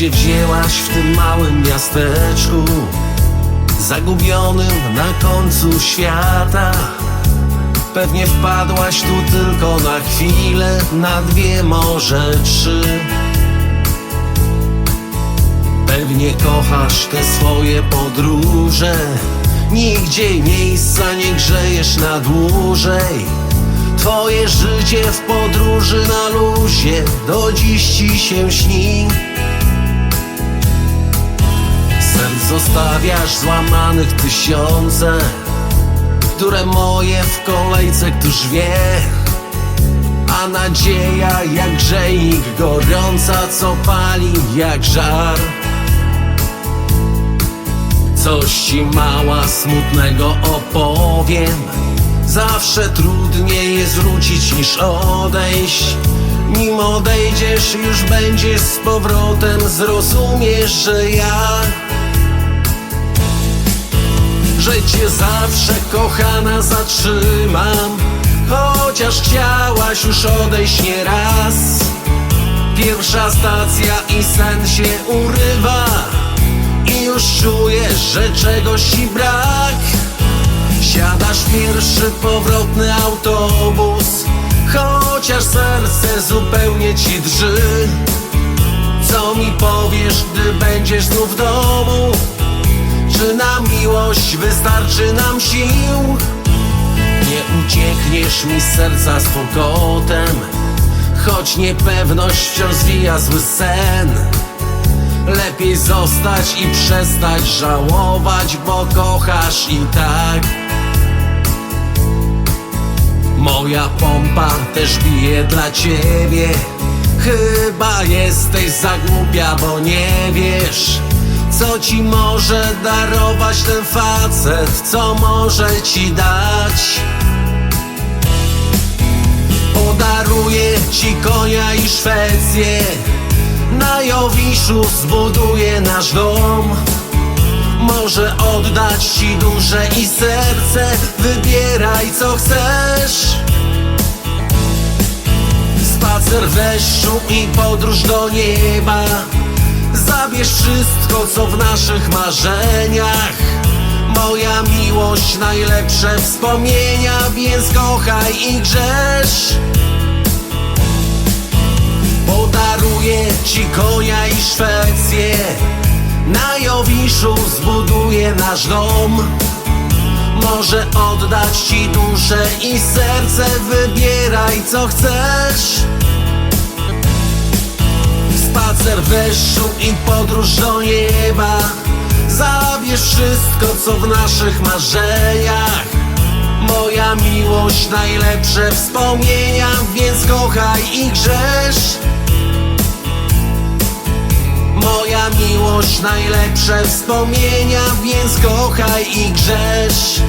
się wzięłaś w tym małym miasteczku Zagubionym na końcu świata. Pewnie wpadłaś tu tylko na chwilę Na dwie, może trzy. Pewnie kochasz te swoje podróże Nigdzie miejsca nie grzejesz na dłużej. Twoje życie w podróży na luzie Do dziś ci się śni zostawiasz złamanych tysiące Które moje w kolejce któż wie. A nadzieja jak grzejnik gorąca Co pali jak żar. Coś ci mała smutnego opowiem. Zawsze trudniej jest wrócić niż odejść. Nim odejdziesz już będziesz z powrotem. Zrozumiesz, że ja Że cię zawsze kochana zatrzymam. Chociaż chciałaś już odejść nie raz. Pierwsza stacja i sen się urywa. I już czujesz, że czegoś ci brak. Siadasz pierwszy powrotny autobus. Chociaż serce zupełnie ci drży. Co mi powiesz, gdy będziesz znów w domu? Czy na miłość wystarczy nam sił? Nie uciekniesz mi z serca z pokotem Choć niepewność wciąż zwija zły sen. Lepiej zostać i przestać żałować, bo kochasz i tak. Moja pompa też bije dla ciebie Chyba jesteś za głupia, bo nie wiesz Co ci może darować ten facet? Co może ci dać? Podaruję ci konia i Szwecję. Na Jowiszu zbuduję nasz dom. Może oddać ci duszę i serce. Wybieraj co chcesz. Spacer w deszczu i podróż do nieba Zabierz wszystko co w naszych marzeniach. Moja miłość, najlepsze wspomnienia Więc kochaj i grzesz. Podaruję ci konia i Szwecję. Na Jowiszu zbuduję nasz dom. Może oddać ci duszę i serce. Wybieraj co chcesz Deszczu i podróż do nieba. Zabierz wszystko co w naszych marzeniach. Moja miłość, najlepsze wspomnienia Więc kochaj i grzesz. Moja miłość, najlepsze wspomnienia, więc kochaj i grzesz